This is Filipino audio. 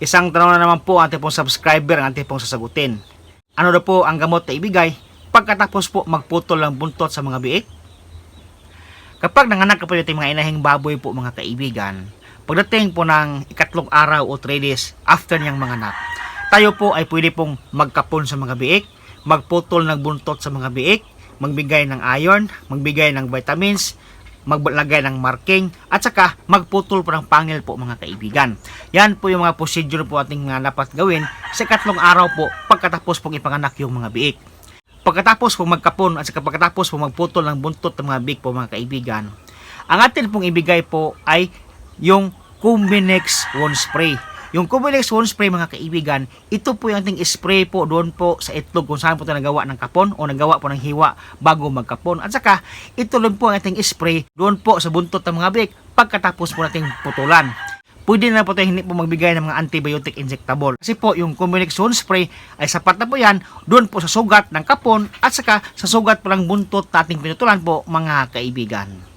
Isang tanong na naman po ang ating pong subscriber ang ating pong sasagutin. Ano daw po ang gamot na ibigay pagkatapos po magputol ng buntot sa mga biik? Kapag nanganak po yung mga inahing baboy po mga kaibigan, pagdating po ng ikatlong araw o 3 days after niyang manganak, tayo po ay pwede pong magkapon sa mga biik, magputol ng buntot sa mga biik, magbigay ng iron, magbigay ng vitamins, maglagay ng marking, at saka magputol po ng pangil po mga kaibigan. Yan po yung mga procedure po ating nga dapat gawin sa ikatlong araw po pagkatapos pong ipanganak yung mga biik. Pagkatapos po magkapon at saka pagkatapos po magputol ng buntot ng mga biik po mga kaibigan, ang atin pong ibigay po ay yung Cuminex One Spray. Yung Cuminex One Spray mga kaibigan, ito po yung ating spray po doon po sa itlog kung saan po ito nagawa ng kapon o nagawa po ng hiwa bago magkapon. At saka, ito lang po ang ating spray doon po sa buntot ng mga biik pagkatapos po nating putulan. Pwede na po tayo hindi po magbigay ng mga antibiotic injectable. Kasi po yung Comunix Zone Spray ay sapat na po yan doon po sa sugat ng kapon at saka sa sugat po ng buntot nating pinutulan po mga kaibigan.